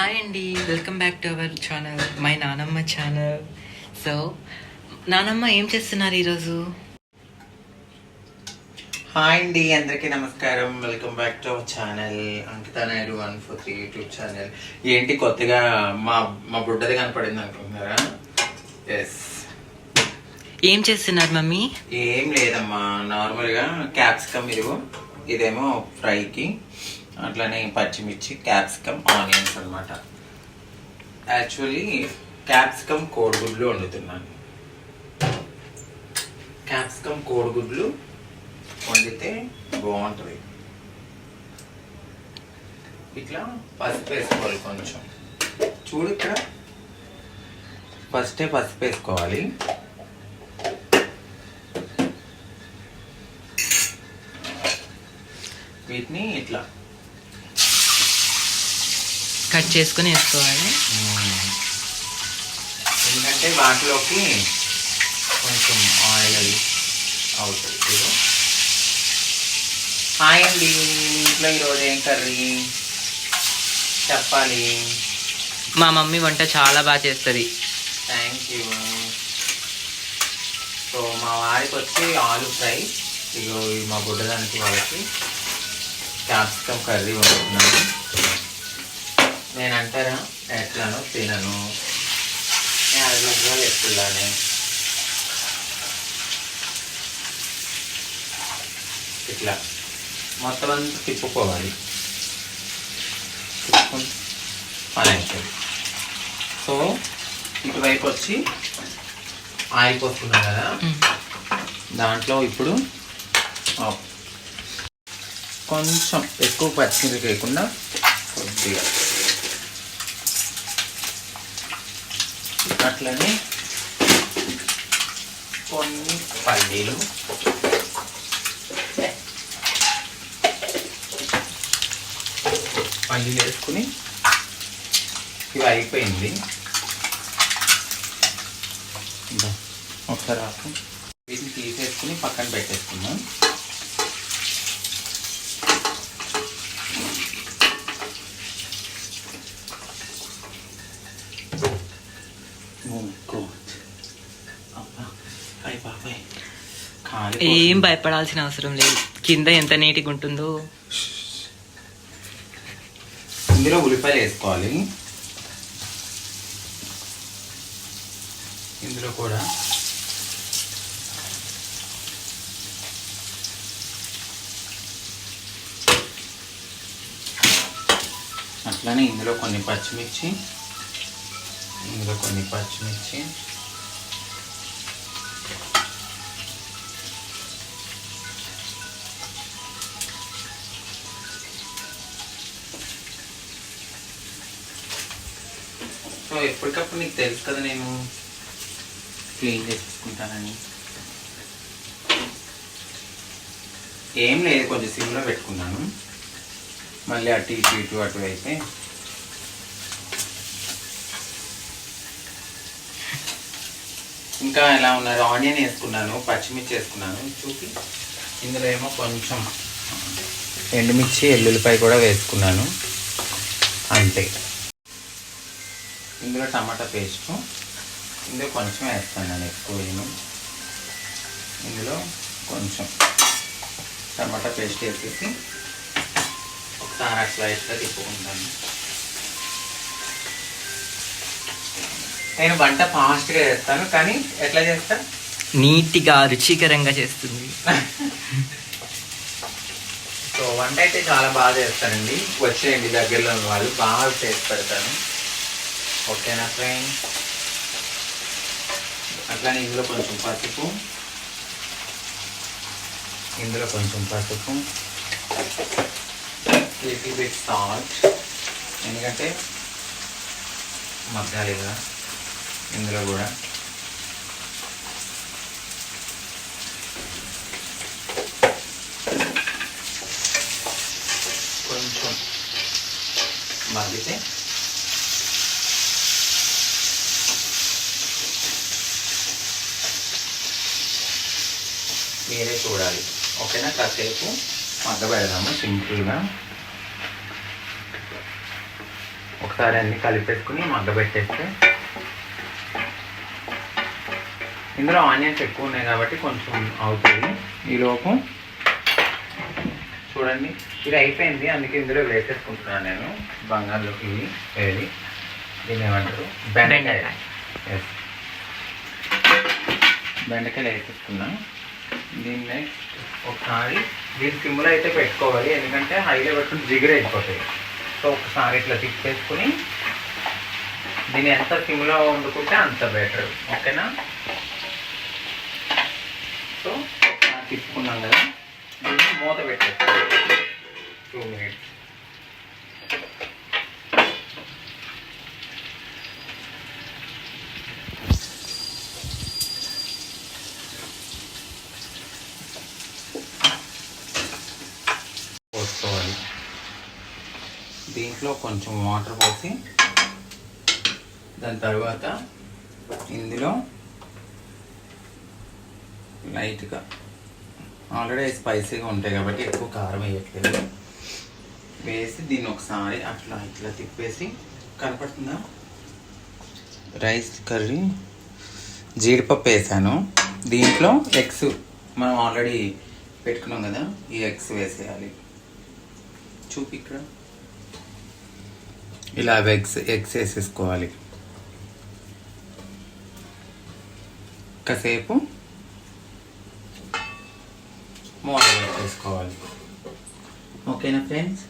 Welcome back to our channel my నానమ్మ channel. So నానమ్మ ఏం చేస్తున్నారు ఈరోజు? హాయ్ అండి అందరికీ నమస్కారం. Welcome back to our channel Ankita Naidu one four three YouTube channel. ఏంటి కొత్తగా మా మా బుడ్డది కనపడింది అనుకుంటున్నారా? ఎస్ ఏం చేస్తున్నారు మమ్మీ? ఏం లేదమ్మా నార్మల్గా క్యాప్సికమ్ ఇదిగో ఇదేమో ఫ్రైకి. అట్లనే పచ్చిమిర్చి క్యాప్సికమ్ ఆనియన్స్ అన్నమాట. యాక్చువల్లీ క్యాప్సికమ్ కోడిగుడ్లు వండుతున్నాను క్యాప్సికమ్ కోడిగుడ్లు వండితే బాగుంటుంది. ఇట్లా పసుపు వేసుకోవాలి కొంచెం. చూడు ఇక్కడ. ఫస్టే పసుపు వేసుకోవాలి. వీటిని ఇట్లా కట్ చేసుకుని వేసుకోవాలి. ఎందుకంటే వాటిలోకి కొంచెం ఆయిల్ అది అవుతుంది. హాయ్ అండి ఇంట్లో ఈరోజు ఏం కర్రీ? చెప్పాలి. మా మమ్మీ వంట చాలా బాగా చేస్తుంది. థ్యాంక్ యూ సో మా వారికి వచ్చి ఆలు ఫ్రై. ఇగో ఈ మా బుడ్డదానికి వాళ్ళకి క్యాప్సికమ్ కర్రీ వండుతున్నాను. నేను అంటారా ఎట్లానో తినను. నేను అది ఎప్పుడులానే ఇట్లా. మొత్తం అంతా తిప్పుకోవాలి. తిప్పుకొని పని అవుతుంది సో ఇటువైపు వచ్చి ఆయిల్ పోసుకున్నాం కదా దాంట్లో ఇప్పుడు కొంచెం ఎక్కువ పచ్చిమిరపకాయ వేయకుండా కొద్దిగా. అట్లనే కొన్ని పల్లీలు. పల్లీలు వేసుకుని ఇవి అయిపోయింది. ఒకసారి వీటిని తీసేసుకుని పక్కన పెట్టేసుకుందాం. ఏం భయపడాల్సిన అవసరం లేదు. కింద ఎంత నీట్గా ఉంటుందో. ఇందులో ఉల్లిపాయలు వేసుకోవాలి. ఇందులో కూడా అట్లానే ఇందులో కొన్ని పచ్చిమిర్చి ఇందులో కొన్ని పచ్చిమిర్చి సో ఎప్పటికప్పుడు నీకు తెలుసు కదా నేను క్లీన్ చేసుకుంటానని ఏం లేదు కొంచెం సిమ్లో పెట్టుకున్నాను మళ్ళీ అటు ఇటు ఇటు అటు అయితే ఇంకా ఎలా ఉన్నారు ఆనియన్ వేసుకున్నాను పచ్చిమిర్చి వేసుకున్నాను చూపి ఇందులో ఏమో కొంచెం ఎండుమిర్చి ఎల్లుల్లిపాయ కూడా వేసుకున్నాను అంతే ఇందులో టమాటా పేస్ట్ ఇందులో కొంచెం వేస్తాను నేను ఎక్కువ వేయను ఇందులో కొంచెం టమాటా పేస్ట్ వేసేసి ఒకసారి అట్లా ఇట్లా తిప్పుకుంటాను. నేను వంట ఫాస్ట్గా చేస్తాను కానీ ఎట్లా చేస్తా? నీట్గా రుచికరంగా చేస్తుంది. సో వంట అయితే చాలా బాగా చేస్తానండి వచ్చేయండి దగ్గరలో ఉన్న వాళ్ళు బాగా చేసి పెడతాను. ఓకేనా ఫ్రెండ్ అట్లానే ఇందులో కొంచెం పసుపు ఇందులో కొంచెం పసుపు లిటిల్ బిట్ సాల్ట్ ఎందుకంటే మగ్గాలి కదా ఇందులో కూడా కొంచెం మగ్గితే మీరే చూడాలి. ఓకేనా? కాసేపు మగ్గ పెడదాము సింపుల్గా. ఒక ఒకసారి అన్ని కలిపేసుకుని మగ్గబెట్టేస్తే ఇందులో ఆనియన్స్ ఎక్కువ ఉన్నాయి కాబట్టి కొంచెం అవుతుంది ఈలోపు చూడండి ఇది అయిపోయింది. అందుకే ఇందులో వేసేసుకుంటున్నాను నేను. బంగాళలోకి ఇవి వేది దీన్ని ఏమంటారు? బెండకాయ. ఎస్ బెండకాయలు వేసేసుకున్నా. దీన్ని నెక్స్ట్ ఒకసారి దీని సిమ్లో అయితే పెట్టుకోవాలి. ఎందుకంటే హైలో పెట్టుకుని జిగురు అయిపోతాయి. సో ఒకసారి ఇట్లా తిప్పేసుకుని దీన్ని ఎంత సిమ్లో వండుకుంటే అంత బెటర్. ఓకేనా? సో తిప్పుకున్నాం కదా దీన్ని మూత పెట్టేసుకోవాలి. దీంట్లో కొంచెం వాటర్ పోసి దాని తర్వాత ఇందులో లైట్గా ఆల్రెడీ స్పైసీగా ఉంటాయి కాబట్టి ఎక్కువ కారం వేయట్లేదు. వేసి దీన్ని ఒకసారి అట్లా ఇట్లా తిప్పేసి కనపడుతుందా? రైస్ కర్రీ జీడిపప్పు వేసాను. దీంట్లో ఎగ్స్ మనం ఆల్రెడీ పెట్టుకున్నాం కదా ఈ ఎగ్స్ వేసేయాలి. చూపి ఇక్కడ. ఇలా ఎగ్స్ ఎగ్స్ వేసేసుకోవాలి కాసేపు మూత పెట్టేసుకోవాలి ఓకేనా ఫ్రెండ్స్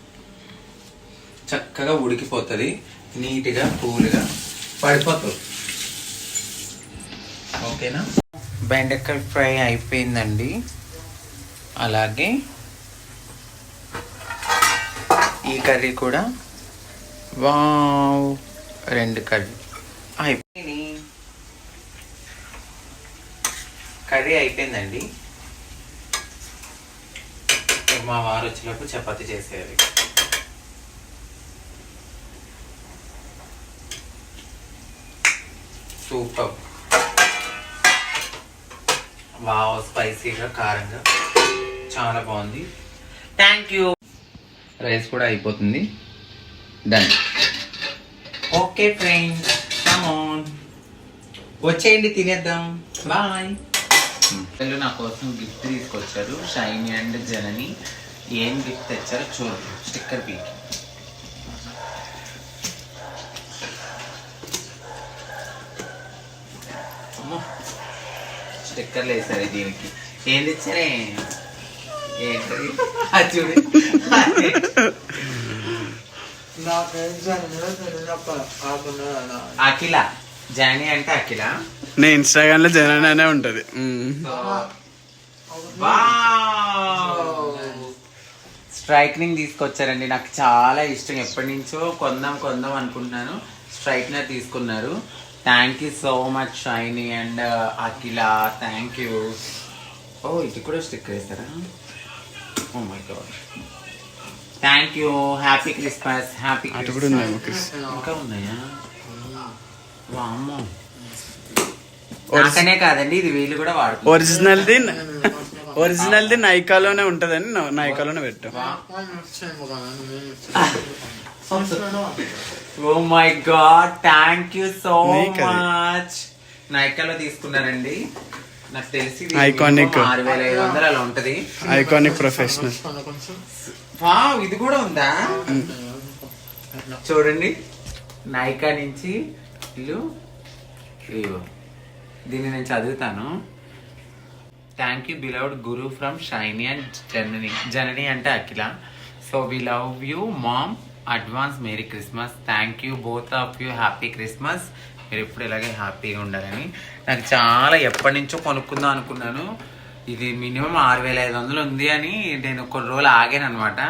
చక్కగా ఉడికిపోతుంది. నీట్గా కూల్గా పడిపోతుంది. ఓకేనా? బెండకాయ ఫ్రై అయిపోయిందండి. అలాగే ఈ కర్రీ కూడా వావ్. రెండు కర్రీ. అయిపోయింది కర్రీ అయిపోయిందండి. మా వారు వచ్చినప్పుడు చపాతి చేసేయాలి. సూపర్. వావ్ స్పైసీగా కారంగా. చాలా బాగుంది. థ్యాంక్ యూ రైస్ కూడా అయిపోతుంది. డన్ ఓకే ఫ్రెండ్స్ కమాన్ వచ్చేయండి తినేద్దాం. బాయ్ వీళ్ళు నా కోసం గిఫ్ట్ తీసుకొచ్చారు. షైనీ అండ్ జనని ఏం గిఫ్ట్ తెచ్చారో చూడండి స్టిక్కర్ పీక్ స్టిక్కర్లు వేసారు దీనికి. ఏం తెచ్చారే? ఏంటది? చూడు. అఖిల జానీ అంటే అఖిల. నేను ఇన్స్టాగ్రామ్లో జనన్ అనే ఉంటది. స్ట్రైక్నింగ్ తీసుకొచ్చారండి. నాకు చాలా ఇష్టం. ఎప్పటి నుంచో కొందాం కొందాం అనుకుంటున్నాను. స్ట్రైక్నర్ తీసుకున్నారు. Thank you so much Shiny and Akhila. Thank you ఓ ఇది కూడా స్టిక్ వేస్తారా? ఓ my god thank you happy Christmas happy అటు కూడా ఉన్నాయేమో క్రిస్. ఇంకా ఉన్నాయా వామ్మో నాకనే కాదండి ఇది వీళ్ళు కూడా వాడుతున్నారు. ఒరిజినల్ ది ఒరిజినల్ ది నైకాలోనే ఉంటదని నైకాలోనే పెట్టాం. ఓ my god thank you so. Much నైకాలో తీసుకున్నారండి. నాకు తెలిసి minimum ఆరు వేల ఐదు వందలు అలా ఉంటది. ఐకానిక్ ప్రొఫెషనల్ వావ్ ఇది కూడా ఉందా? చూడండి. నైకా నుంచి ఇల్లు. ఇదిగో. దీన్ని నేను చదువుతాను. Thank you beloved Guru from Shiny and Janani Janani అంటే Akhila. So we love you mom advance merry Christmas thank you both of you happy Christmas మీరు ఎప్పుడు ఇలాగే హ్యాపీగా ఉండాలని. నాకు చాలా ఎప్పటి నుంచో కొనుక్కుందాం అనుకున్నాను. ఇది మినిమం ఆరు వేల ఐదు వందలు ఉంది అని నేను కొన్ని రోజులు ఆగాను అనమాట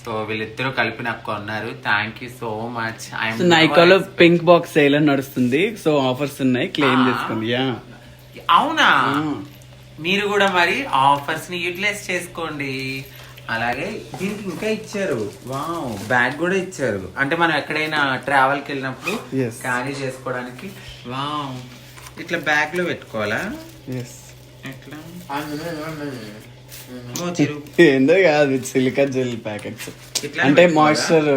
సో వీళ్ళిద్దరూ కలిపి నాకు కొన్నారు. థ్యాంక్ యూ సో మచ్ నైకాలో పింక్ బాక్స్ సేల్ అని నడుస్తుంది. సో ఆఫర్స్ ఉన్నాయి. క్లెయిమ్. చేసుకోండి. యా అవునా? మీరు కూడా మరి ఆఫర్స్ని యూటిలైజ్ చేసుకోండి. అలాగే దీనికి ఇంకా ఇచ్చారు. వావ్ బ్యాగ్ కూడా ఇచ్చారు. అంటే మనం ఎక్కడైనా ట్రావెల్కి వెళ్ళినప్పుడు. క్యారీ చేసుకోవడానికి. వావ్ ఇట్లా బ్యాగ్లో పెట్టుకోవాలా? ఎస్. ఏందో కాదు సిలికా జెల్ ప్యాకెట్స్ ఇట్లా అంటే? మాయిశ్చర్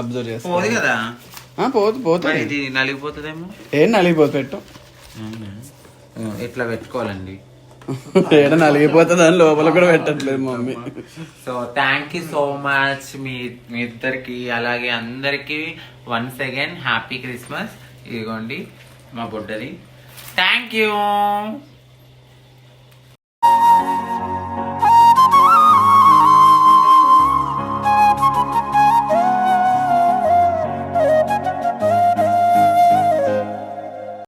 అబ్జర్వ్ పోదు చేస్తారు కదా మరి పోతుంది. ఇది నలిగిపోతుందేమో? ఏం నలిగిపోతు పెట్టు ఇట్లా పెట్టుకోవాలండి? ఏడ నలిగిపోతుంది అని లోపల కూడా పెట్టట్లేదు mummy. So thank you so much మీ మీ ఇద్దరికి అలాగే అందరికి వన్స్ అగైన్ హ్యాపీ క్రిస్మస్ ఇదిగోండి మా బుడ్డది. Thank you